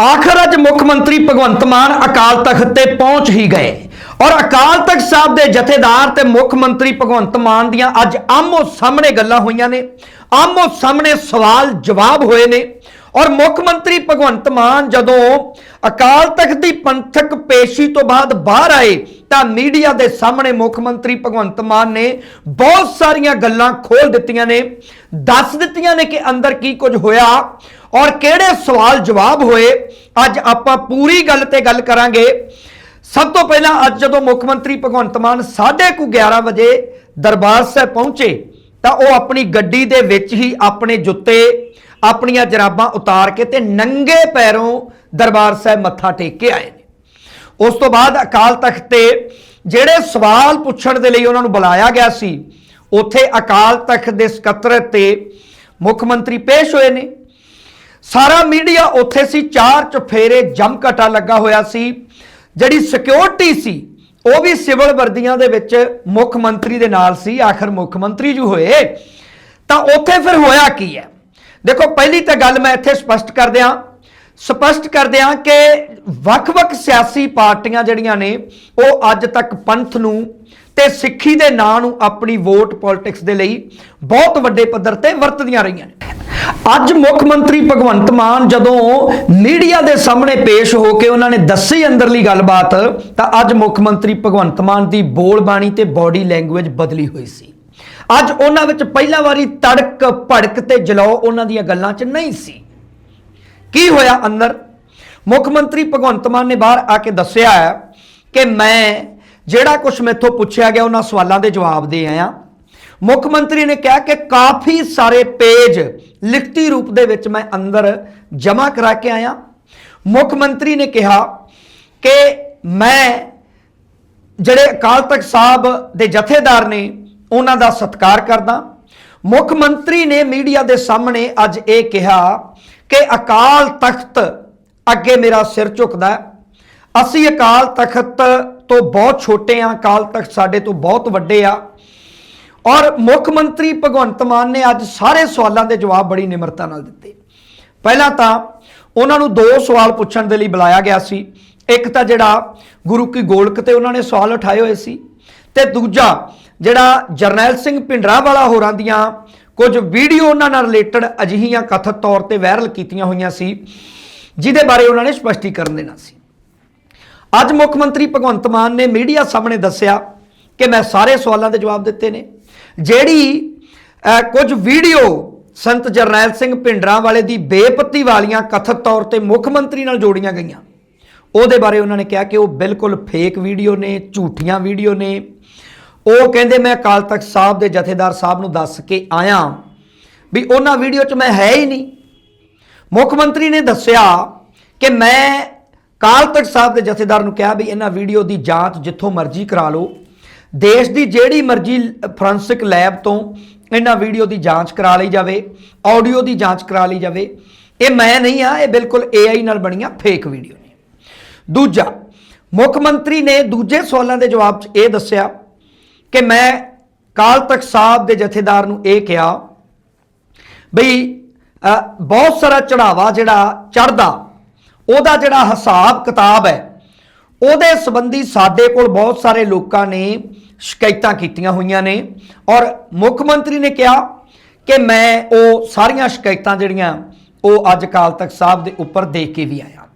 ਆਖਰ ਅੱਜ ਮੁੱਖ ਮੰਤਰੀ ਭਗਵੰਤ ਮਾਨ ਅਕਾਲ ਤਖਤ ਤੇ ਪਹੁੰਚ ਹੀ ਗਏ। ਔਰ ਅਕਾਲ ਤਖਤ ਸਾਹਿਬ ਦੇ ਜਥੇਦਾਰ ਤੇ ਮੁੱਖ ਮੰਤਰੀ ਭਗਵੰਤ ਮਾਨ ਦੀਆਂ ਅੱਜ ਆਮੋ ਸਾਹਮਣੇ ਗੱਲਾਂ ਹੋਈਆਂ ਨੇ। ਆਮੋ ਸਾਹਮਣੇ ਸਵਾਲ ਜਵਾਬ ਹੋਏ ਨੇ। ਔਰ ਮੁੱਖ ਮੰਤਰੀ ਭਗਵੰਤ ਮਾਨ ਜਦੋਂ ਅਕਾਲ ਤਖਤ ਦੀ ਪੰਥਕ ਪੇਸ਼ੀ ਤੋਂ ਬਾਅਦ ਬਾਹਰ ਆਏ ਤਾਂ ਮੀਡੀਆ ਦੇ ਸਾਹਮਣੇ ਮੁੱਖ ਮੰਤਰੀ ਭਗਵੰਤ ਮਾਨ ਨੇ ਬਹੁਤ ਸਾਰੀਆਂ ਗੱਲਾਂ ਖੋਲ ਦਿੱਤੀਆਂ ਨੇ, ਦੱਸ ਦਿੱਤੀਆਂ ਨੇ ਕਿ ਅੰਦਰ ਕੀ ਕੁਝ ਹੋਇਆ ਔਰ ਕਿਹੜੇ ਸਵਾਲ ਜਵਾਬ ਹੋਏ। ਅੱਜ ਆਪਾਂ ਪੂਰੀ ਗੱਲ ਤੇ ਗੱਲ ਕਰਾਂਗੇ। ਸਭ ਤੋਂ ਪਹਿਲਾਂ ਅੱਜ ਜਦੋਂ ਮੁੱਖ ਮੰਤਰੀ ਭਗਵੰਤ ਮਾਨ 11:30 ਵਜੇ ਦਰਬਾਰ ਸਾਹਿਬ ਪਹੁੰਚੇ ਤਾਂ ਉਹ ਆਪਣੀ ਗੱਡੀ ਦੇ ਵਿੱਚ ਹੀ ਆਪਣੇ ਜੁੱਤੇ, ਆਪਣੀਆਂ ਜਰਾਬਾਂ ਉਤਾਰ ਕੇ ਤੇ ਨੰਗੇ ਪੈਰੋਂ ਦਰਬਾਰ ਸਾਹਿਬ ਮੱਥਾ ਟੇਕ ਕੇ ਆਏ ਨੇ। ਉਸ ਤੋਂ ਬਾਅਦ ਅਕਾਲ ਤਖਤ ਤੇ ਜਿਹੜੇ ਸਵਾਲ ਪੁੱਛਣ ਦੇ ਲਈ ਉਹਨਾਂ ਨੂੰ ਬੁਲਾਇਆ ਗਿਆ ਸੀ, ਉੱਥੇ ਅਕਾਲ ਤਖਤ ਦੇ ਸਕੱਤਰ ਤੇ ਮੁੱਖ ਮੰਤਰੀ ਪੇਸ਼ ਹੋਏ ਨੇ। ਸਾਰਾ ਮੀਡੀਆ ਉੱਥੇ ਸੀ, ਚਾਰ ਚਫੇਰੇ ਜਮਕਟਾ ਲੱਗਾ ਹੋਇਆ ਸੀ, ਜਿਹੜੀ ਸਿਕਿਉਰਿਟੀ ਸੀ ਉਹ ਵੀ ਸਿਵਲ ਵਰਦੀਆਂ ਦੇ ਵਿੱਚ ਮੁੱਖ ਮੰਤਰੀ ਦੇ ਨਾਲ ਸੀ, ਆਖਰ ਮੁੱਖ ਮੰਤਰੀ ਜੋ ਹੋਏ। ਤਾਂ ਉੱਥੇ ਫਿਰ ਹੋਇਆ ਕੀ ਹੈ? ਦੇਖੋ, ਪਹਿਲੀ ਤਾਂ ਗੱਲ ਮੈਂ ਇੱਥੇ ਸਪਸ਼ਟ ਕਰ ਦਿਆਂ। ਸਪਸ਼ਟ ਕਰ ਦਿਆਂ ਕਿ ਵੱਖ-ਵੱਖ ਸਿਆਸੀ ਪਾਰਟੀਆਂ ਜਿਹੜੀਆਂ ਨੇ, ਉਹ ਅੱਜ ਤੱਕ ਪੰਥ ਨੂੰ ਤੇ ਸਿੱਖੀ ਦੇ ਨਾਂ ਨੂੰ ਆਪਣੀ ਵੋਟ ਪੋਲਿਟਿਕਸ ਦੇ ਲਈ ਬਹੁਤ ਵੱਡੇ ਪੱਧਰ ਤੇ ਵਰਤਦੀਆਂ ਰਹੀਆਂ ਨੇ। ਅੱਜ ਮੁੱਖ ਮੰਤਰੀ ਭਗਵੰਤ ਮਾਨ ਜਦੋਂ ਮੀਡੀਆ ਦੇ ਸਾਹਮਣੇ ਪੇਸ਼ ਹੋ ਕੇ ਉਹਨਾਂ ਨੇ ਦੱਸੀ ਅੰਦਰਲੀ ਗੱਲਬਾਤ, ਤਾਂ ਅੱਜ ਮੁੱਖ ਮੰਤਰੀ ਭਗਵੰਤ ਮਾਨ ਦੀ ਬੋਲ ਬਾਣੀ ਤੇ ਬਾਡੀ ਲੈਂਗੁਏਜ ਬਦਲੀ ਹੋਈ ਸੀ। ਅੱਜ ਉਹਨਾਂ ਵਿੱਚ ਪਹਿਲਾ ਵਾਰੀ ਤੜਕ ਭੜਕ ਤੇ ਜਲਾਓ ਉਹਨਾਂ ਦੀਆਂ ਗੱਲਾਂ 'ਚ ਨਹੀਂ ਸੀ। ਕੀ ਹੋਇਆ ਅੰਦਰ? ਮੁੱਖ ਮੰਤਰੀ ਭਗਵੰਤ ਮਾਨ ਨੇ ਬਾਹਰ ਆ ਕੇ ਦੱਸਿਆ ਹੈ ਕਿ ਮੈਂ ਜਿਹੜਾ ਕੁਝ ਮੈਥੋਂ ਪੁੱਛਿਆ ਗਿਆ, ਉਹਨਾਂ ਸਵਾਲਾਂ ਦੇ ਜਵਾਬ ਦੇ ਆਇਆ। ਮੁੱਖ ਮੰਤਰੀ ਨੇ ਕਿਹਾ ਕਿ ਕਾਫੀ ਸਾਰੇ ਪੇਜ ਲਿਖਤੀ ਰੂਪ ਦੇ ਵਿੱਚ ਮੈਂ ਅੰਦਰ ਜਮ੍ਹਾਂ ਕਰਾ ਕੇ ਆਇਆ। ਮੁੱਖ ਮੰਤਰੀ ਨੇ ਕਿਹਾ ਕਿ ਮੈਂ ਜਿਹੜੇ ਅਕਾਲ ਤਖਤ ਸਾਹਿਬ ਦੇ ਜਥੇਦਾਰ ਨੇ, ਉਹਨਾਂ ਦਾ ਸਤਿਕਾਰ ਕਰਦਾ। ਮੁੱਖ ਮੰਤਰੀ ਨੇ ਮੀਡੀਆ ਦੇ ਸਾਹਮਣੇ ਅੱਜ ਇਹ ਕਿਹਾ ਕਿ ਅਕਾਲ ਤਖਤ ਅੱਗੇ ਮੇਰਾ ਸਿਰ ਝੁਕਦਾ ਅਸੀਂ ਅਕਾਲ ਤਖਤ ਤੋਂ ਬਹੁਤ ਛੋਟੇ ਆ ਅਕਾਲ ਤਖਤ ਸਾਡੇ ਤੋਂ ਬਹੁਤ ਵੱਡੇ ਆ। ਔਰ ਮੁੱਖ ਮੰਤਰੀ ਭਗਵੰਤ ਮਾਨ ਨੇ ਅੱਜ ਸਾਰੇ ਸਵਾਲਾਂ ਦੇ ਜਵਾਬ ਬੜੀ ਨਿਮਰਤਾ ਨਾਲ ਦਿੱਤੇ। ਪਹਿਲਾਂ ਤਾਂ ਉਹਨਾਂ ਨੂੰ ਦੋ ਸਵਾਲ ਪੁੱਛਣ ਦੇ ਲਈ ਬੁਲਾਇਆ ਗਿਆ ਸੀ। ਇੱਕ ਤਾਂ ਜਿਹੜਾ ਗੁਰੂ ਕੀ ਗੋਲਕ ਤੇ ਉਹਨਾਂ ਨੇ ਸਵਾਲ ਉਠਾਏ ਹੋਏ ਸੀ ਤੇ ਦੂਜਾ ਜਿਹੜਾ ਜਰਨੈਲ ਸਿੰਘ ਭਿੰਡਰਾ ਵਾਲਾ ਹੋਰਾਂ ਦੀਆਂ ਕੁਝ ਵੀਡੀਓ ਉਹਨਾਂ ਨਾਲ ਰਿਲੇਟਡ ਅਜਿਹੀਆਂ ਕਥਿਤ ਤੌਰ ਤੇ ਵਾਇਰਲ ਕੀਤੀਆਂ ਹੋਈਆਂ ਸੀ, ਜਿਹਦੇ ਬਾਰੇ ਉਹਨਾਂ ਨੇ ਸਪਸ਼ਟੀਕਰਨ ਦੇਣਾ ਸੀ। ਅੱਜ ਮੁੱਖ ਮੰਤਰੀ ਭਗਵੰਤ ਮਾਨ ਨੇ ਮੀਡੀਆ ਸਾਹਮਣੇ ਦੱਸਿਆ ਕਿ ਮੈਂ ਸਾਰੇ ਸਵਾਲਾਂ ਦੇ ਜਵਾਬ ਦਿੱਤੇ ਨੇ। ਜਿਹੜੀ ਕੁਝ ਵੀਡੀਓ ਸੰਤ ਜਰਨੈਲ ਸਿੰਘ ਭਿੰਡਰਾਂ ਵਾਲੇ ਦੀ ਬੇਪੱਤੀ ਵਾਲੀਆਂ ਕਥਿਤ ਤੌਰ ਤੇ ਮੁੱਖ ਮੰਤਰੀ ਨਾਲ ਜੋੜੀਆਂ ਗਈਆਂ। ਉਹਦੇ ਬਾਰੇ ਉਹਨਾਂ ਨੇ ਕਿਹਾ ਕਿ ਉਹ ਬਿਲਕੁਲ ਫੇਕ ਵੀਡੀਓ ਨੇ, ਝੂਠੀਆਂ ਵੀਡੀਓ ਨੇ। ਉਹ ਕਹਿੰਦੇ, ਮੈਂ ਅਕਾਲ ਤਖਤ ਸਾਹਿਬ ਦੇ ਜਥੇਦਾਰ ਸਾਹਿਬ ਨੂੰ ਦੱਸ ਕੇ ਆਇਆ ਵੀ ਉਹਨਾਂ ਵੀਡੀਓ 'ਚ ਮੈਂ ਹੈ ਹੀ ਨਹੀਂ। ਮੁੱਖ ਮੰਤਰੀ ਨੇ ਦੱਸਿਆ ਕਿ ਮੈਂ ਕਾਲ ਤਖਤ ਸਾਹਿਬ ਦੇ ਜਥੇਦਾਰ ਨੂੰ ਕਿਹਾ ਵੀ ਇਹਨਾਂ ਵੀਡੀਓ ਦੀ ਜਾਂਚ ਜਿੱਥੋਂ ਮਰਜ਼ੀ ਕਰਾ ਲਓ। ਦੇਸ਼ ਦੀ ਜਿਹੜੀ ਮਰਜ਼ੀ ਫੋਰੈਂਸਿਕ ਲੈਬ ਤੋਂ ਇਹਨਾਂ ਵੀਡੀਓ ਦੀ ਜਾਂਚ ਕਰਾ ਲਈ ਜਾਵੇ, ਆਡੀਓ ਦੀ ਜਾਂਚ ਕਰਾ ਲਈ ਜਾਵੇ, ਇਹ ਮੈਂ ਨਹੀਂ ਆ, ਇਹ ਬਿਲਕੁਲ AI ਨਾਲ ਬਣੀਆਂ ਫੇਕ ਵੀਡੀਓ ਨੇ। ਦੂਜਾ, ਮੁੱਖ ਮੰਤਰੀ ਨੇ ਦੂਜੇ ਸਵਾਲਾਂ ਦੇ ਜਵਾਬ 'ਚ ਇਹ ਦੱਸਿਆ ਕਿ ਮੈਂ ਕਾਲ ਤਖਤ ਸਾਹਿਬ ਦੇ ਜਥੇਦਾਰ ਨੂੰ ਇਹ ਕਿਹਾ ਬਈ ਬਹੁਤ ਸਾਰਾ ਚੜਾਵਾ ਜਿਹੜਾ ਚੜਦਾ ਉਹਦਾ ਜਿਹੜਾ ਹਿਸਾਬ ਕਿਤਾਬ ਹੈ ਉਹਦੇ ਸੰਬੰਧੀ ਸਾਡੇ ਕੋਲ ਬਹੁਤ ਸਾਰੇ ਲੋਕਾਂ ਨੇ ਸ਼ਿਕਾਇਤਾਂ ਕੀਤੀਆਂ ਹੋਈਆਂ ਨੇ ਔਰ ਮੁੱਖ ਮੰਤਰੀ ਨੇ ਕਿਹਾ ਕਿ ਮੈਂ ਉਹ ਸਾਰੀਆਂ ਸ਼ਿਕਾਇਤਾਂ ਜਿਹੜੀਆਂ ਉਹ ਅੱਜ ਕਾਲ ਤਖਤ ਸਾਹਿਬ ਦੇ ਉੱਪਰ ਦੇ ਕੇ ਵੀ ਆਇਆ।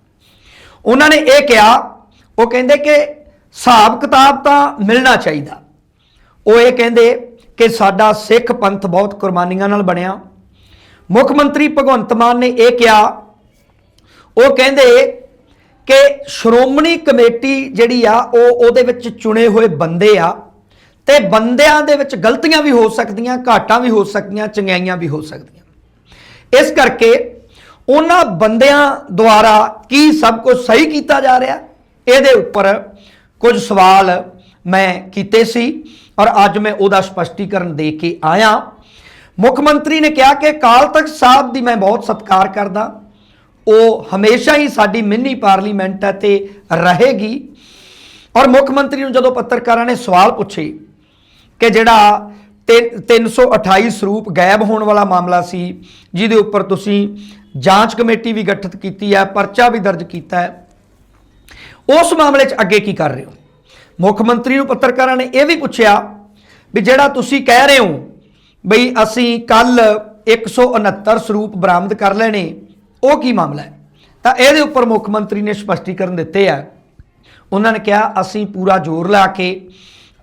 ਉਹਨਾਂ ਨੇ ਇਹ ਕਿਹਾ, ਉਹ ਕਹਿੰਦੇ ਕਿ ਹਿਸਾਬ ਕਿਤਾਬ ਤਾਂ ਮਿਲਣਾ ਚਾਹੀਦਾ। ਉਹ ਇਹ ਕਹਿੰਦੇ ਕਿ ਸਾਡਾ ਸਿੱਖ ਪੰਥ ਬਹੁਤ ਕੁਰਬਾਨੀਆਂ ਨਾਲ ਬਣਿਆ। ਮੁੱਖ ਮੰਤਰੀ ਭਗਵੰਤ ਮਾਨ ਨੇ ਇਹ ਕਿਹਾ, ਉਹ ਕਹਿੰਦੇ ਕਿ ਸ਼੍ਰੋਮਣੀ ਕਮੇਟੀ ਜਿਹੜੀ ਆ, ਉਹ ਉਹਦੇ ਵਿੱਚ ਚੁਣੇ ਹੋਏ ਬੰਦੇ ਆ ਤੇ ਬੰਦਿਆਂ ਦੇ ਵਿੱਚ ਗਲਤੀਆਂ ਵੀ ਹੋ ਸਕਦੀਆਂ, ਘਾਟਾਂ ਵੀ ਹੋ ਸਕਦੀਆਂ, ਚੰਗਿਆਈਆਂ ਵੀ ਹੋ ਸਕਦੀਆਂ। ਇਸ ਕਰਕੇ ਉਹਨਾਂ ਬੰਦਿਆਂ ਦੁਆਰਾ ਕੀ ਸਭ ਕੁਝ ਸਹੀ ਕੀਤਾ ਜਾ ਰਿਹਾ? ਇਹਦੇ ਉੱਪਰ ਕੁਝ ਸਵਾਲ ਮੈਂ ਕੀਤੇ ਸੀ ਔਰ ਅੱਜ ਮੈਂ ਉਹਦਾ ਸਪਸ਼ਟੀਕਰਨ ਦੇ ਕੇ ਆਇਆ। ਮੁੱਖ ਮੰਤਰੀ ਨੇ ਕਿਹਾ ਕਿ ਕਾਲ ਤਖਤ ਸਾਹਿਬ ਦੀ ਮੈਂ ਬਹੁਤ ਸਤਿਕਾਰ ਕਰਦਾ। ਉਹ ਹਮੇਸ਼ਾ ਹੀ ਸਾਡੀ ਮਿੰਨੀ ਪਾਰਲੀਮੈਂਟ ਹੈ ਤੇ ਰਹੇਗੀ। ਔਰ ਮੁੱਖ ਮੰਤਰੀ ਨੂੰ ਜਦੋਂ ਪੱਤਰਕਾਰਾਂ ਨੇ ਸਵਾਲ ਪੁੱਛੇ ਕਿ ਜਿਹੜਾ ਤਿੰਨ- 328 ਸਰੂਪ ਗਾਇਬ ਹੋਣ ਵਾਲਾ ਮਾਮਲਾ ਸੀ, ਜਿਹਦੇ ਉੱਪਰ ਤੁਸੀਂ ਜਾਂਚ ਕਮੇਟੀ ਵੀ ਗਠਿਤ ਕੀਤੀ ਹੈ, ਪਰਚਾ ਵੀ ਦਰਜ ਕੀਤਾ ਹੈ, ਉਸ ਮਾਮਲੇ 'ਚ ਅੱਗੇ ਕੀ ਕਰ ਰਹੇ ਹੋ? ਮੁੱਖ ਮੰਤਰੀ ਨੂੰ ਪੱਤਰਕਾਰਾਂ ਨੇ ਇਹ ਵੀ ਪੁੱਛਿਆ ਵੀ ਜਿਹੜਾ ਤੁਸੀਂ ਕਹਿ ਰਹੇ ਹੋ, ਬਈ ਅਸੀਂ ਕੱਲ 169 ਸਰੂਪ ਬਰਾਮਦ ਕਰ ਲੈਣੇ ਉਹ ਕੀ ਮਾਮਲਾ ਹੈ? ਤਾਂ ਇਹਦੇ ਉੱਪਰ ਮੁੱਖ ਮੰਤਰੀ ਨੇ ਸਪਸ਼ਟੀਕਰਨ ਦਿੱਤੇ ਆ। ਉਹਨਾਂ ਨੇ ਕਿਹਾ, ਅਸੀਂ ਪੂਰਾ ਜ਼ੋਰ ਲਾ ਕੇ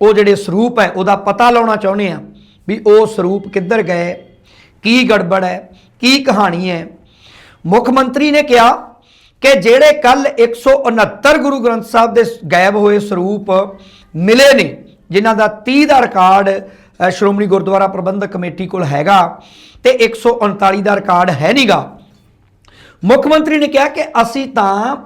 ਉਹ ਜਿਹੜੇ ਸਰੂਪ ਹੈ, ਉਹਦਾ ਪਤਾ ਲਾਉਣਾ ਚਾਹੁੰਦੇ ਆ ਵੀ ਉਹ ਸਰੂਪ ਕਿੱਧਰ ਗਏ, ਕੀ ਗੜਬੜ ਹੈ, ਕੀ ਕਹਾਣੀ ਹੈ। ਮੁੱਖ ਮੰਤਰੀ ਨੇ ਕਿਹਾ ਕਿ ਜਿਹੜੇ ਕੱਲ 169 ਗੁਰੂ ਗ੍ਰੰਥ ਸਾਹਿਬ ਦੇ ਗਾਇਬ ਹੋਏ ਸਰੂਪ ਮਿਲੇ ਨੇ, ਜਿਨ੍ਹਾਂ ਦਾ 30 ਦਾ ਰਿਕਾਰਡ ਸ਼੍ਰੋਮਣੀ ਗੁਰਦੁਆਰਾ ਪ੍ਰਬੰਧਕ ਕਮੇਟੀ ਕੋਲ ਹੈਗਾ, ਤੇ 139 ਦਾ ਰਿਕਾਰਡ ਹੈ ਨਹੀਂਗਾ ਮੁੱਖ ਮੰਤਰੀ ਨੇ ਕਿਹਾ ਕਿ ਅਸੀਂ ਤਾਂ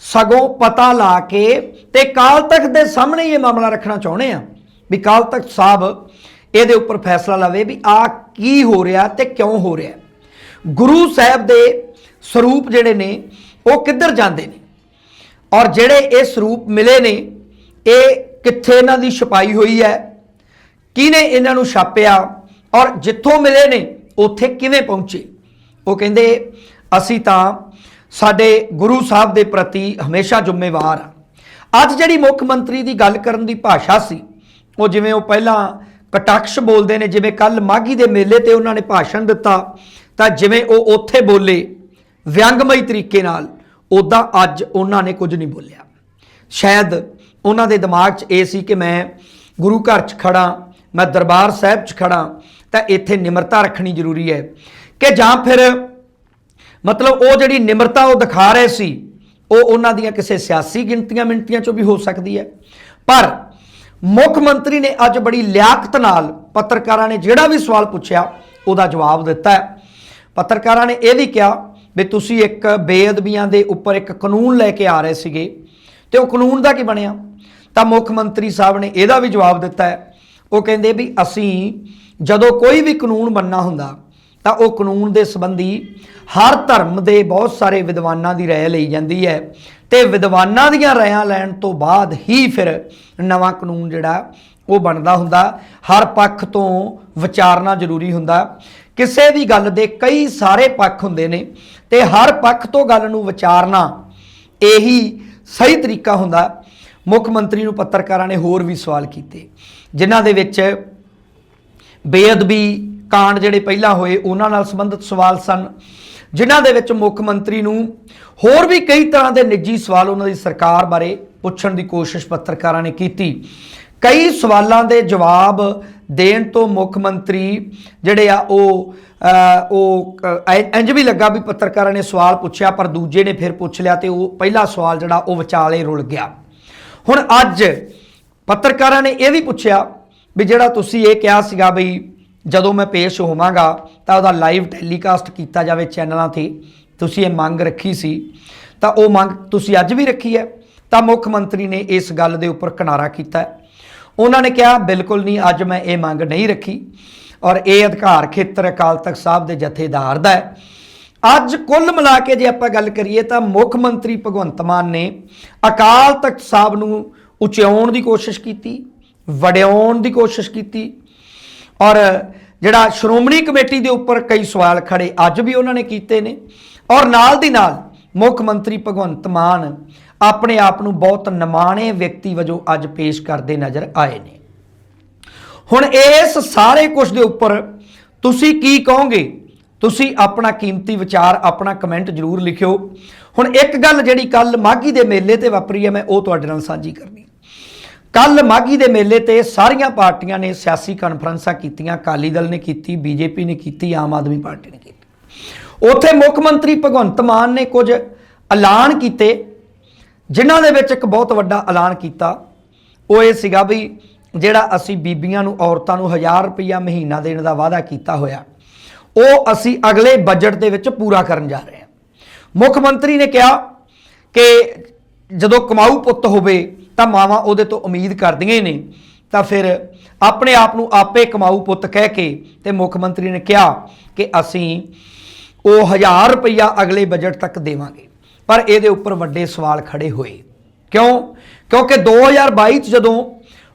ਸਗੋਂ ਪਤਾ ਲਾ ਕੇ ਤੇ ਕਾਲ ਤਖਤ ਦੇ ਸਾਹਮਣੇ ਇਹ ਮਾਮਲਾ ਰੱਖਣਾ ਚਾਹੁੰਦੇ ਆ ਵੀ ਕਾਲ ਤਖਤ ਸਾਹਿਬ ਇਹਦੇ ਉੱਪਰ ਫੈਸਲਾ ਲਵੇ ਵੀ ਆ ਕੀ ਹੋ ਰਿਹਾ ਤੇ ਕਿਉਂ ਹੋ ਰਿਹਾ। ਗੁਰੂ ਸਾਹਿਬ ਦੇ ਸਰੂਪ ਜਿਹੜੇ ਨੇ, ਉਹ ਕਿੱਧਰ ਜਾਂਦੇ ਨੇ? ਔਰ ਜਿਹੜੇ ਇਹ ਸਰੂਪ ਮਿਲੇ ਨੇ, ਇਹ ਕਿੱਥੇ ਇਹਨਾਂ ਦੀ ਛਪਾਈ ਹੋਈ ਹੈ? ਕਿਹਨੇ ਇਹਨਾਂ ਨੂੰ ਛਾਪਿਆ? ਔਰ ਜਿੱਥੋਂ ਮਿਲੇ ਨੇ, ਉੱਥੇ ਕਿਵੇਂ ਪਹੁੰਚੇ? ਉਹ ਕਹਿੰਦੇ ਅਸੀਂ ਤਾਂ ਸਾਡੇ ਗੁਰੂ ਸਾਹਿਬ ਦੇ ਪ੍ਰਤੀ ਹਮੇਸ਼ਾ ਜ਼ਿੰਮੇਵਾਰ ਆ ਅੱਜ ਜਿਹੜੀ ਮੁੱਖ ਮੰਤਰੀ ਦੀ ਗੱਲ ਕਰਨ ਦੀ ਭਾਸ਼ਾ ਸੀ, ਉਹ ਜਿਵੇਂ ਉਹ ਪਹਿਲਾਂ ਕਟਾਕਸ਼ ਬੋਲਦੇ ਨੇ, ਜਿਵੇਂ ਕੱਲ ਮਾਗੀ ਦੇ ਮੇਲੇ ਤੇ ਉਹਨਾਂ ਨੇ ਭਾਸ਼ਣ ਦਿੱਤਾ, ਤਾਂ ਜਿਵੇਂ ਉਹ ਉੱਥੇ ਬੋਲੇ ਵਿਅੰਗਮਈ ਤਰੀਕੇ ਨਾਲ ਉਦਾਂ ਅੱਜ ਉਹਨਾਂ ਨੇ ਕੁਝ ਨਹੀਂ ਬੋਲਿਆ। ਸ਼ਾਇਦ ਉਹਨਾਂ ਦੇ ਦਿਮਾਗ 'ਚ ਇਹ ਸੀ ਕਿ ਮੈਂ ਗੁਰੂ ਘਰ 'ਚ ਖੜਾ ਮੈਂ ਦਰਬਾਰ ਸਾਹਿਬ 'ਚ ਖੜਾ ਤਾਂ ਇੱਥੇ ਨਿਮਰਤਾ ਰੱਖਣੀ ਜ਼ਰੂਰੀ ਹੈ ਕਿ ਜਾਂ ਫਿਰ ਮਤਲਬ ਉਹ ਜਿਹੜੀ ਨਿਮਰਤਾ ਉਹ ਦਿਖਾ ਰਹੇ ਸੀ, ਉਹ ਉਹਨਾਂ ਦੀਆਂ ਕਿਸੇ ਸਿਆਸੀ ਗਿਣਤੀਆਂ ਮਿੰਟੀਆਂ 'ਚੋਂ ਵੀ ਹੋ ਸਕਦੀ ਹੈ। ਪਰ ਮੁੱਖ ਮੰਤਰੀ ਨੇ ਅੱਜ ਬੜੀ ਲਿਆਕਤ ਨਾਲ ਪੱਤਰਕਾਰਾਂ ਨੇ ਜਿਹੜਾ ਵੀ ਸਵਾਲ ਪੁੱਛਿਆ, ਉਹਦਾ ਜਵਾਬ ਦਿੱਤਾ ਹੈ। ਪੱਤਰਕਾਰਾਂ ਨੇ ਇਹ ਵੀ ਕਿਹਾ ਵੀ ਤੁਸੀਂ ਇੱਕ ਬੇਅਦਬੀਆਂ ਦੇ ਉੱਪਰ ਇੱਕ ਕਾਨੂੰਨ ਲੈ ਕੇ ਆ ਰਹੇ ਸੀਗੇ ਤੇ ਉਹ ਕਾਨੂੰਨ ਦਾ ਕੀ ਬਣਿਆ? ਤਾਂ ਮੁੱਖ ਮੰਤਰੀ ਸਾਹਿਬ ਨੇ ਇਹਦਾ ਵੀ ਜਵਾਬ ਦਿੱਤਾ ਹੈ। ਉਹ ਕਹਿੰਦੇ ਵੀ ਅਸੀਂ ਜਦੋਂ ਕੋਈ ਵੀ ਕਾਨੂੰਨ ਬਣਨਾ ਹੁੰਦਾ ਤਾਂ ਉਹ ਕਾਨੂੰਨ ਦੇ ਸੰਬੰਧੀ ਹਰ ਧਰਮ ਦੇ ਬਹੁਤ ਸਾਰੇ ਵਿਦਵਾਨਾਂ ਦੀ ਰਾਏ ਲਈ ਜਾਂਦੀ ਹੈ ਤੇ ਵਿਦਵਾਨਾਂ ਦੀਆਂ ਰਾਇਆਂ ਲੈਣ ਤੋਂ ਬਾਅਦ ਹੀ ਫਿਰ ਨਵਾਂ ਕਾਨੂੰਨ ਜਿਹੜਾ ਉਹ ਬਣਦਾ ਹੁੰਦਾ। ਹਰ ਪੱਖ ਤੋਂ ਵਿਚਾਰਨਾ ਜ਼ਰੂਰੀ ਹੁੰਦਾ। ਕਿਸੇ ਵੀ ਗੱਲ ਦੇ ਕਈ ਸਾਰੇ ਪੱਖ ਹੁੰਦੇ ਨੇ ਤੇ ਹਰ ਪੱਖ ਤੋਂ ਗੱਲ ਨੂੰ ਵਿਚਾਰਨਾ ਇਹੀ ਸਹੀ ਤਰੀਕਾ ਹੁੰਦਾ। ਮੁੱਖ ਮੰਤਰੀ ਨੂੰ ਪੱਤਰਕਾਰਾਂ ਨੇ ਹੋਰ ਵੀ ਸਵਾਲ ਕੀਤੇ, ਜਿਨ੍ਹਾਂ ਦੇ ਵਿੱਚ ਬੇਅਦਬੀ ਕਾਂਡ ਜਿਹੜੇ ਪਹਿਲਾਂ ਹੋਏ ਉਹਨਾਂ ਨਾਲ ਸੰਬੰਧਿਤ ਸਵਾਲ ਸਨ ਜਿਨ੍ਹਾਂ ਦੇ ਵਿੱਚ ਮੁੱਖ ਮੰਤਰੀ ਨੂੰ ਹੋਰ ਵੀ ਕਈ ਤਰ੍ਹਾਂ ਦੇ ਨਿੱਜੀ ਸਵਾਲ ਉਹਨਾਂ ਦੀ ਸਰਕਾਰ ਬਾਰੇ ਪੁੱਛਣ ਦੀ ਕੋਸ਼ਿਸ਼ ਪੱਤਰਕਾਰਾਂ ਨੇ ਕੀਤੀ। ਕਈ ਸਵਾਲਾਂ ਦੇ ਜਵਾਬ ਦੇਣ ਤੋਂ ਮੁੱਖ ਮੰਤਰੀ ਜਿਹੜੇ ਆ ਉਹ ਉਹ ਅ, ਇੰਝ ਵੀ ਲੱਗਾ ਵੀ ਪੱਤਰਕਾਰਾਂ ਨੇ ਸਵਾਲ ਪੁੱਛਿਆ ਪਰ ਦੂਜੇ ਨੇ ਫਿਰ ਪੁੱਛ ਲਿਆ ਤੇ ਉਹ ਪਹਿਲਾ ਸਵਾਲ ਜਿਹੜਾ ਉਹ ਵਿਚਾਲੇ ਰੁਲ ਗਿਆ। ਹੁਣ ਅੱਜ ਪੱਤਰਕਾਰਾਂ ਨੇ ਇਹ ਵੀ ਪੁੱਛਿਆ ਵੀ ਜਿਹੜਾ ਤੁਸੀਂ ਇਹ ਕਿਹਾ ਸੀਗਾ ਬਈ ਜਦੋਂ ਮੈਂ ਪੇਸ਼ ਹੋਵਾਂਗਾ ਤਾਂ ਉਹਦਾ ਲਾਈਵ ਟੈਲੀਕਾਸਟ ਕੀਤਾ ਜਾਵੇ ਚੈਨਲਾਂ ਤੇ। ਤੁਸੀਂ ਇਹ ਮੰਗ ਰੱਖੀ ਸੀ। ਤਾਂ ਉਹ ਮੰਗ ਤੁਸੀਂ ਅੱਜ ਵੀ ਰੱਖੀ ਹੈ। ਤਾਂ ਮੁੱਖ ਮੰਤਰੀ ਨੇ ਇਸ ਗੱਲ ਦੇ ਉੱਪਰ ਕਿਨਾਰਾ ਕੀਤਾ ਉਹਨਾਂ ਨੇ ਕਿਹਾ, ਬਿਲਕੁਲ ਨਹੀਂ, ਅੱਜ ਮੈਂ ਇਹ ਮੰਗ ਨਹੀਂ ਰੱਖੀ। ਔਰ ਇਹ ਅਧਿਕਾਰ ਖੇਤਰ ਅਕਾਲ ਤਖਤ ਸਾਹਿਬ ਦੇ ਜਥੇਦਾਰ ਦਾ ਹੈ। ਅੱਜ ਕੁੱਲ ਮਿਲਾ ਕੇ ਜੇ ਆਪਾਂ ਗੱਲ ਕਰੀਏ ਤਾਂ ਮੁੱਖ ਮੰਤਰੀ ਭਗਵੰਤ ਮਾਨ ਨੇ ਅਕਾਲ ਤਖਤ ਸਾਹਿਬ ਨੂੰ ਉਚਾਉਣ ਦੀ ਕੋਸ਼ਿਸ਼ ਕੀਤੀ, ਵਡਿਆਉਣ ਦੀ ਕੋਸ਼ਿਸ਼ ਕੀਤੀ। ਔਰ ਜਿਹੜਾ ਸ਼੍ਰੋਮਣੀ ਕਮੇਟੀ ਦੇ ਉੱਪਰ ਕਈ ਸਵਾਲ ਖੜੇ, ਅੱਜ ਵੀ ਉਹਨਾਂ ਨੇ ਕੀਤੇ ਨੇ। ਔਰ ਨਾਲ ਦੀ ਨਾਲ ਮੁੱਖ ਮੰਤਰੀ ਭਗਵੰਤ ਮਾਨ ਆਪਣੇ ਆਪ ਨੂੰ ਬਹੁਤ ਨਿਮਾਣੇ ਵਿਅਕਤੀ ਵਜੋਂ ਅੱਜ ਪੇਸ਼ ਕਰਦੇ ਨਜ਼ਰ ਆਏ ਨੇ। ਹੁਣ ਇਸ ਸਾਰੇ ਕੁਝ ਦੇ ਉੱਪਰ ਤੁਸੀਂ ਕੀ ਕਹੋਗੇ? ਤੁਸੀਂ ਆਪਣਾ ਕੀਮਤੀ ਵਿਚਾਰ, ਆਪਣਾ ਕਮੈਂਟ ਜ਼ਰੂਰ ਲਿਖਿਓ। ਹੁਣ ਇੱਕ ਗੱਲ ਜਿਹੜੀ ਕੱਲ ਮਾਗੀ ਦੇ ਮੇਲੇ ਤੇ ਵਾਪਰੀ ਹੈ, ਮੈਂ ਉਹ ਤੁਹਾਡੇ ਨਾਲ ਸਾਂਝੀ ਕਰਨੀ ਕੱਲ ਮਾਗੀ ਦੇ ਮੇਲੇ ਤੇ ਸਾਰੀਆਂ ਪਾਰਟੀਆਂ ਨੇ ਸਿਆਸੀ ਕਾਨਫਰੰਸਾਂ ਕੀਤੀਆਂ, ਅਕਾਲੀ ਦਲ ਨੇ ਕੀਤੀ, ਬੀਜੇਪੀ ਨੇ ਕੀਤੀ, ਆਮ ਆਦਮੀ ਪਾਰਟੀ ਨੇ ਕੀਤੀ। ਉੱਥੇ ਮੁੱਖ ਮੰਤਰੀ ਭਗਵੰਤ ਮਾਨ ਨੇ ਕੁਝ ਐਲਾਨ ਕੀਤੇ, ਜਿਨ੍ਹਾਂ ਦੇ ਵਿੱਚ ਇੱਕ ਬਹੁਤ ਵੱਡਾ ਐਲਾਨ ਕੀਤਾ। ਉਹ ਇਹ ਸੀਗਾ ਵੀ ਜਿਹੜਾ ਅਸੀਂ ਬੀਬੀਆਂ ਨੂੰ, ਔਰਤਾਂ ਨੂੰ 1000 ਰੁਪਈਆ ਮਹੀਨਾ ਦੇਣ ਦਾ ਵਾਅਦਾ ਕੀਤਾ ਹੋਇਆ, ਉਹ ਅਸੀਂ ਅਗਲੇ ਬਜਟ ਦੇ ਵਿੱਚ ਪੂਰਾ ਕਰਨ ਜਾ ਰਹੇ ਹਾਂ। ਮੁੱਖ ਮੰਤਰੀ ਨੇ ਕਿਹਾ ਕਿ ਜਦੋਂ ਕਮਾਊ ਪੁੱਤ ਹੋਵੇ ਤਾਂ ਮਾਵਾਂ ਉਹਦੇ ਤੋਂ ਉਮੀਦ ਕਰਦੀਆਂ ਹੀ ਨੇ ਤਾਂ ਫਿਰ ਆਪਣੇ ਆਪ ਨੂੰ ਆਪੇ ਕਮਾਊ ਪੁੱਤ ਕਹਿ ਕੇ ਤੇ ਮੁੱਖ ਮੰਤਰੀ ਨੇ ਕਿਹਾ ਕਿ ਅਸੀਂ ਉਹ 1000 ਰੁਪਈਆ ਅਗਲੇ ਬਜਟ ਤੱਕ ਦੇਵਾਂਗੇ। ਪਰ ਇਹਦੇ ਉੱਪਰ ਵੱਡੇ ਸਵਾਲ ਖੜੇ ਹੋਏ। ਕਿਉਂ? ਕਿਉਂਕਿ 2022 ਚ ਜਦੋਂ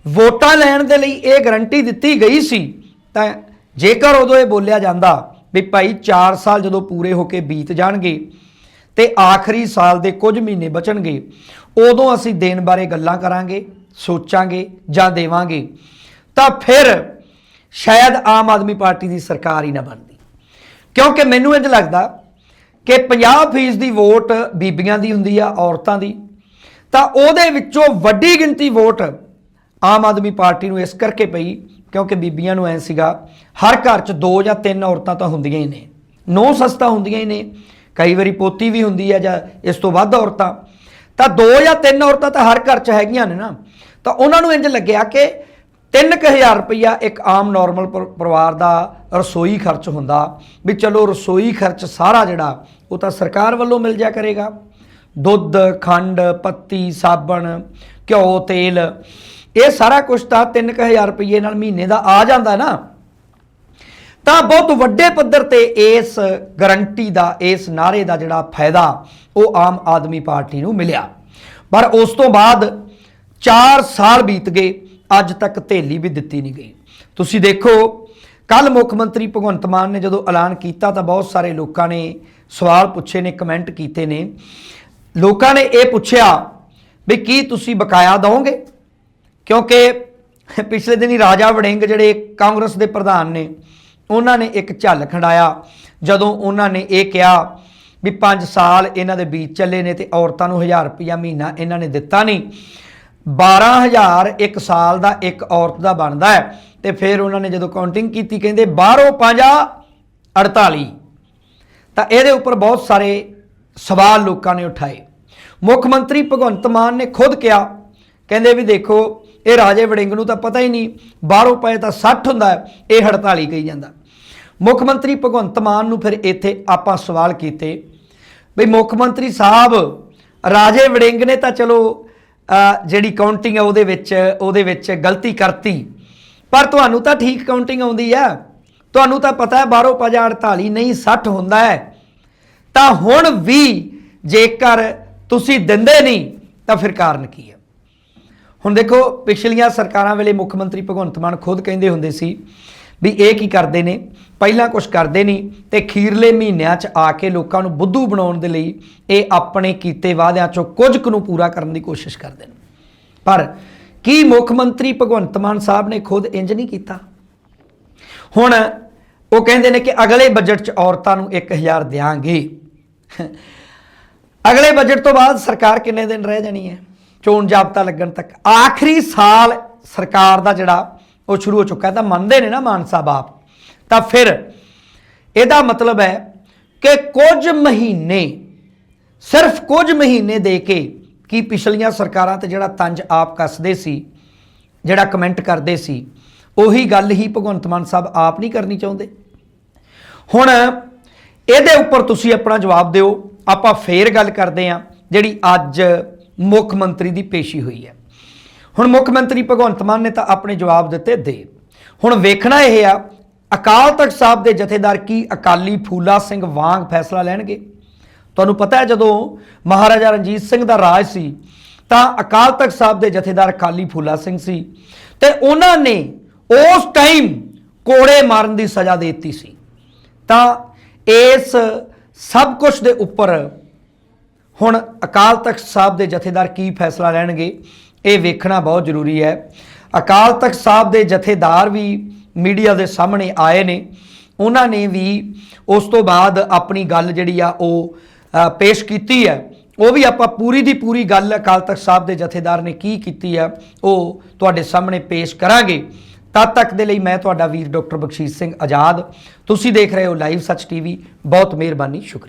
ਵੋਟਾਂ ਲੈਣ ਦੇ ਲਈ ਇਹ ਗਰੰਟੀ ਦਿੱਤੀ ਗਈ ਸੀ, ਤਾਂ ਜੇਕਰ ਉਦੋਂ ਇਹ ਬੋਲਿਆ ਜਾਂਦਾ ਵੀ ਭਾਈ 4 ਸਾਲ ਜਦੋਂ ਪੂਰੇ ਹੋ ਕੇ ਬੀਤ ਜਾਣਗੇ ਤੇ ਆਖਰੀ ਸਾਲ ਦੇ ਕੁਝ ਮਹੀਨੇ ਬਚਣਗੇ ਉਦੋਂ ਅਸੀਂ ਦੇਣ ਬਾਰੇ ਗੱਲਾਂ ਕਰਾਂਗੇ, ਸੋਚਾਂਗੇ ਜਾਂ ਦੇਵਾਂਗੇ, ਤਾਂ ਫਿਰ ਸ਼ਾਇਦ ਆਮ ਆਦਮੀ ਪਾਰਟੀ ਦੀ ਸਰਕਾਰ ਹੀ ਨਾ ਬਣਦੀ। ਕਿਉਂਕਿ ਮੈਨੂੰ ਇੰਜ ਲੱਗਦਾ ਕਿ 50% ਦੀ ਵੋਟ ਬੀਬੀਆਂ ਦੀ ਹੁੰਦੀ ਆ, ਔਰਤਾਂ ਦੀ, ਤਾਂ ਉਹਦੇ ਵਿੱਚੋਂ ਵੱਡੀ ਗਿਣਤੀ ਵੋਟ ਆਮ ਆਦਮੀ ਪਾਰਟੀ ਨੂੰ ਇਸ ਕਰਕੇ ਪਈ, ਕਿਉਂਕਿ ਬੀਬੀਆਂ ਨੂੰ ਐ ਸੀਗਾ, ਹਰ ਘਰ 'ਚ ਦੋ ਜਾਂ ਤਿੰਨ ਔਰਤਾਂ ਤਾਂ ਹੁੰਦੀਆਂ ਹੀ ਨੇ, ਨੌ ਸਸਤਾ ਹੁੰਦੀਆਂ ਹੀ ਨੇ, ਕਈ ਵਾਰੀ ਪੋਤੀ ਵੀ ਹੁੰਦੀ ਹੈ ਜਾਂ ਇਸ ਤੋਂ ਵੱਧ ਔਰਤਾਂ ਤਾਂ ਦੋ ਜਾਂ ਤਿੰਨ ਔਰਤਾਂ ਤਾਂ ਹਰ ਘਰ 'ਚ ਹੈਗੀਆਂ ਨੇ ਨਾ। ਤਾਂ ਉਹਨਾਂ ਨੂੰ ਇੰਜ ਲੱਗਿਆ ਕਿ 3000 ਰੁਪਈਆ ਇੱਕ ਆਮ ਨਾਰਮਲ ਪਰਿਵਾਰ ਦਾ ਰਸੋਈ ਖਰਚ ਹੁੰਦਾ, ਵੀ ਚਲੋ ਰਸੋਈ ਖਰਚ ਸਾਰਾ ਜਿਹੜਾ, ਉਹ ਤਾਂ ਸਰਕਾਰ ਵੱਲੋਂ ਮਿਲ ਜਾ ਕਰੇਗਾ। ਦੁੱਧ, ਖੰਡ, ਪੱਤੀ, ਸਾਬਣ, ਘਿਓ, ਤੇਲ, ਇਹ ਸਾਰਾ ਕੁਝ ਤਾਂ 3000 ਰੁਪਏ ਨਾਲ ਮਹੀਨੇ ਦਾ ਆ ਜਾਂਦਾ ਨਾ। ਤਾਂ ਬਹੁਤ ਵੱਡੇ ਪੱਧਰ ਤੇ ਇਸ ਗਰੰਟੀ ਦਾ, ਇਸ ਨਾਰੇ ਦਾ ਜਿਹੜਾ ਫਾਇਦਾ ਉਹ ਆਮ ਆਦਮੀ ਪਾਰਟੀ ਨੂੰ ਮਿਲਿਆ। ਪਰ ਉਸ ਤੋਂ ਬਾਅਦ 4 ਸਾਲ ਬੀਤ ਗਏ, ਅੱਜ ਤੱਕ ਥੇਲੀ ਵੀ ਦਿੱਤੀ ਨਹੀਂ ਗਈ। ਤੁਸੀਂ ਦੇਖੋ ਕੱਲ ਮੁੱਖ ਮੰਤਰੀ ਭਗਵੰਤ ਮਾਨ ਨੇ ਜਦੋਂ ਐਲਾਨ ਕੀਤਾ ਤਾਂ ਬਹੁਤ ਸਾਰੇ ਲੋਕਾਂ ਨੇ ਸਵਾਲ ਪੁੱਛੇ ਨੇ, ਕਮੈਂਟ ਕੀਤੇ ਨੇ। ਲੋਕਾਂ ਨੇ ਇਹ ਪੁੱਛਿਆ ਵੀ ਕੀ ਤੁਸੀਂ ਬਕਾਇਆ ਦਵੋਗੇ? ਕਿਉਂਕਿ ਪਿਛਲੇ ਦਿਨੀ ਰਾਜਾ ਵੜਿੰਗ ਜਿਹੜੇ ਕਾਂਗਰਸ ਦੇ ਪ੍ਰਧਾਨ ਨੇ ਉਹਨਾਂ ਨੇ ਇੱਕ ਝੱਲ ਖੰਡਾਇਆ। ਜਦੋਂ ਉਹਨਾਂ ਨੇ ਇਹ ਕਿਹਾ ਵੀ 5 ਸਾਲ ਇਹਨਾਂ ਦੇ ਬੀਚ ਚੱਲੇ ਨੇ ਤੇ ਔਰਤਾਂ ਨੂੰ 1000 ਰੁਪਇਆ ਮਹੀਨਾ ਇਹਨਾਂ ਨੇ ਦਿੱਤਾ ਨਹੀਂ 12000 ਇੱਕ ਸਾਲ ਦਾ ਇੱਕ ਔਰਤ ਦਾ ਬਣਦਾ ਹੈ ਤੇ ਫਿਰ ਉਹਨਾਂ ਨੇ ਜਦੋਂ ਕਾਊਂਟਿੰਗ ਕੀਤੀ ਕਹਿੰਦੇ ਬਾਹਰੋਂ 5 48 ਤਾਂ ਇਹਦੇ ਉੱਪਰ ਬਹੁਤ ਸਾਰੇ ਸਵਾਲ ਲੋਕਾਂ ਨੇ ਉਠਾਏ। ਮੁੱਖ ਮੰਤਰੀ ਭਗਵੰਤ ਮਾਨ ਨੇ ਖੁਦ ਕਿਹਾ, ਕਹਿੰਦੇ ਵੀ ਦੇਖੋ, ਇਹ ਰਾਜੇ ਵੜਿੰਗ ਨੂੰ ਤਾਂ ਪਤਾ ਹੀ ਨਹੀਂ, ਬਾਹਰੋਂ ਪਏ ਤਾਂ 60 ਹੁੰਦਾ ਇਹ 48 ਕਹੀ ਜਾਂਦਾ। ਮੁੱਖ ਮੰਤਰੀ ਭਗਵੰਤ ਮਾਨ ਨੂੰ ਫਿਰ ਇੱਥੇ ਆਪਾਂ ਸਵਾਲ ਕੀਤੇ ਵੀ ਮੁੱਖ ਮੰਤਰੀ ਸਾਹਿਬ, ਰਾਜੇ ਵੜਿੰਗ ਨੇ ਤਾਂ ਚਲੋ ਜਿਹੜੀ ਕਾਊਂਟਿੰਗ ਹੈ ਉਹਦੇ ਵਿੱਚ ਉਹਦੇ ਵਿੱਚ ਗਲਤੀ ਕਰਤੀ। ਪਰ ਤੁਹਾਨੂੰ ਤਾਂ ਠੀਕ ਕਾਊਂਟਿੰਗ ਆਉਂਦੀ ਆ। ਤੁਹਾਨੂੰ ਤਾਂ ਪਤਾ ਹੈ ਬਾਹਰੋਂ 5 48 ਨਹੀਂ 60 ਹੁੰਦਾ ਹੈ। ਤਾਂ ਹੁਣ ਵੀ ਜੇਕਰ ਤੁਸੀਂ ਦਿੰਦੇ ਨਹੀਂ, ਤਾਂ ਫਿਰ ਕਾਰਨ ਕੀ ਹੈ ਹੁਣ ਦੇਖੋ, ਪਿਛਲੀਆਂ ਸਰਕਾਰਾਂ ਵੇਲੇ ਮੁੱਖ ਮੰਤਰੀ ਭਗਵੰਤ ਮਾਨ ਖੁਦ ਕਹਿੰਦੇ ਹੁੰਦੇ ਸੀ ਵੀ ਇਹ ਕੀ ਕਰਦੇ ਨੇ? ਪਹਿਲਾਂ ਕੁਝ ਕਰਦੇ ਨਹੀਂ ਤੇ ਖੀਰਲੇ ਮਹੀਨਿਆਂ 'ਚ ਆ ਕੇ ਲੋਕਾਂ ਨੂੰ ਬੁੱਧੂ ਬਣਾਉਣ ਦੇ ਲਈ ਇਹ ਆਪਣੇ ਕੀਤੇ ਵਾਅਦਿਆਂ 'ਚੋਂ ਕੁਝ ਕੁ ਨੂੰ ਪੂਰਾ ਕਰਨ ਦੀ ਕੋਸ਼ਿਸ਼ ਕਰਦੇ ਨੇ। ਪਰ ਕੀ ਮੁੱਖ ਮੰਤਰੀ ਭਗਵੰਤ ਮਾਨ ਸਾਹਿਬ ਨੇ ਖੁਦ ਇੰਜ ਨਹੀਂ ਕੀਤਾ? ਹੁਣ ਉਹ ਕਹਿੰਦੇ ਨੇ ਕਿ ਅਗਲੇ ਬਜਟ 'ਚ ਔਰਤਾਂ ਨੂੰ 1000 ਦਿਆਂਗੇ। ਅਗਲੇ ਬਜਟ ਤੋਂ ਬਾਅਦ ਸਰਕਾਰ ਕਿੰਨੇ ਦਿਨ ਰਹਿ ਜਾਣੀ ਹੈ? ਚੋਣ ਜਾਬਤਾ ਲੱਗਣ ਤੱਕ। ਆਖਰੀ ਸਾਲ ਸਰਕਾਰ ਦਾ ਜਿਹੜਾ ਉਹ ਸ਼ੁਰੂ ਹੋ ਚੁੱਕਾ ਤਾਂ ਮੰਨਦੇ ਨੇ ਨਾ ਮਾਨ ਸਾਹਿਬ ਆਪ ਤਾਂ ਫਿਰ ਇਹਦਾ ਮਤਲਬ ਹੈ ਕਿ ਕੁਝ ਮਹੀਨੇ, ਸਿਰਫ ਕੁਝ ਮਹੀਨੇ ਦੇ ਕੇ ਕੀ ਪਿਛਲੀਆਂ ਸਰਕਾਰਾਂ ਤੇ ਜਿਹੜਾ ਤੰਜ ਆਪ ਕੱਸਦੇ ਸੀ, ਜਿਹੜਾ ਕਮੈਂਟ ਕਰਦੇ ਸੀ, ਉਹੀ ਗੱਲ ਹੀ ਭਗਵੰਤ ਮਾਨ ਸਾਹਿਬ ਆਪ ਨਹੀਂ ਕਰਨੀ ਚਾਹੁੰਦੇ। ਹੁਣ ਇਹਦੇ ਉੱਪਰ ਤੁਸੀਂ ਆਪਣਾ ਜਵਾਬ ਦਿਓ। ਆਪਾਂ ਫੇਰ ਗੱਲ ਕਰਦੇ ਹਾਂ, ਜਿਹੜੀ ਅੱਜ ਮੁੱਖ ਮੰਤਰੀ ਦੀ ਪੇਸ਼ੀ ਹੋਈ ਹੈ। ਹੁਣ ਮੁੱਖ ਮੰਤਰੀ ਭਗਵੰਤ ਮਾਨ ਨੇ ਤਾਂ ਆਪਣੇ ਜਵਾਬ ਦਿੱਤੇ ਦੇ। ਹੁਣ ਵੇਖਣਾ ਇਹ ਆ, ਅਕਾਲ ਤਖਤ ਸਾਹਿਬ ਦੇ ਜਥੇਦਾਰ ਕੀ ਅਕਾਲੀ ਫੂਲਾ ਸਿੰਘ ਵਾਂਗ ਫੈਸਲਾ ਲੈਣਗੇ? ਤੁਹਾਨੂੰ ਪਤਾ ਹੈ ਜਦੋਂ ਮਹਾਰਾਜਾ ਰਣਜੀਤ ਸਿੰਘ ਦਾ ਰਾਜ ਸੀ, ਤਾਂ ਅਕਾਲ ਤਖਤ ਸਾਹਿਬ ਦੇ ਜਥੇਦਾਰ ਅਕਾਲੀ ਫੂਲਾ ਸਿੰਘ ਸੀ ਤੇ ਉਹਨਾਂ ਨੇ ਉਸ ਟਾਈਮ ਕੋੜੇ ਮਾਰਨ ਦੀ ਸਜ਼ਾ ਦੇ ਦਿੱਤੀ ਸੀ। ਤਾਂ ਇਸ ਸਭ ਕੁਝ ਦੇ ਉੱਪਰ ਹੁਣ ਅਕਾਲ ਤਖਤ ਸਾਹਿਬ ਦੇ ਜਥੇਦਾਰ ਕੀ ਫੈਸਲਾ ਲੈਣਗੇ? ਇਹ ਵੇਖਣਾ ਬਹੁਤ ਜ਼ਰੂਰੀ ਹੈ। ਅਕਾਲ ਤਖਤ ਸਾਹਿਬ ਦੇ ਜਥੇਦਾਰ ਵੀ ਮੀਡੀਆ ਦੇ ਸਾਹਮਣੇ ਆਏ ਨੇ। ਉਹਨਾਂ ਨੇ ਵੀ ਉਸ ਤੋਂ ਬਾਅਦ ਆਪਣੀ ਗੱਲ ਜਿਹੜੀ ਆ ਉਹ ਪੇਸ਼ ਕੀਤੀ ਹੈ। ਉਹ ਵੀ ਆਪਾਂ ਪੂਰੀ ਦੀ ਪੂਰੀ ਗੱਲ ਅਕਾਲ ਤਖਤ ਸਾਹਿਬ ਦੇ ਜਥੇਦਾਰ ਨੇ ਕੀ ਕੀਤੀ ਆ, ਉਹ ਤੁਹਾਡੇ ਸਾਹਮਣੇ ਪੇਸ਼ ਕਰਾਂਗੇ। ਤਦ ਤੱਕ ਦੇ ਲਈ ਮੈਂ ਤੁਹਾਡਾ ਵੀਰ ਡਾਕਟਰ ਬਖਸ਼ੀਸ਼ ਸਿੰਘ ਆਜ਼ਾਦ। ਤੁਸੀਂ ਦੇਖ ਰਹੇ ਹੋ ਲਾਈਵ ਸੱਚ ਟੀਵੀ। ਬਹੁਤ ਮਿਹਰਬਾਨੀ, ਸ਼ੁਕਰੀਆ।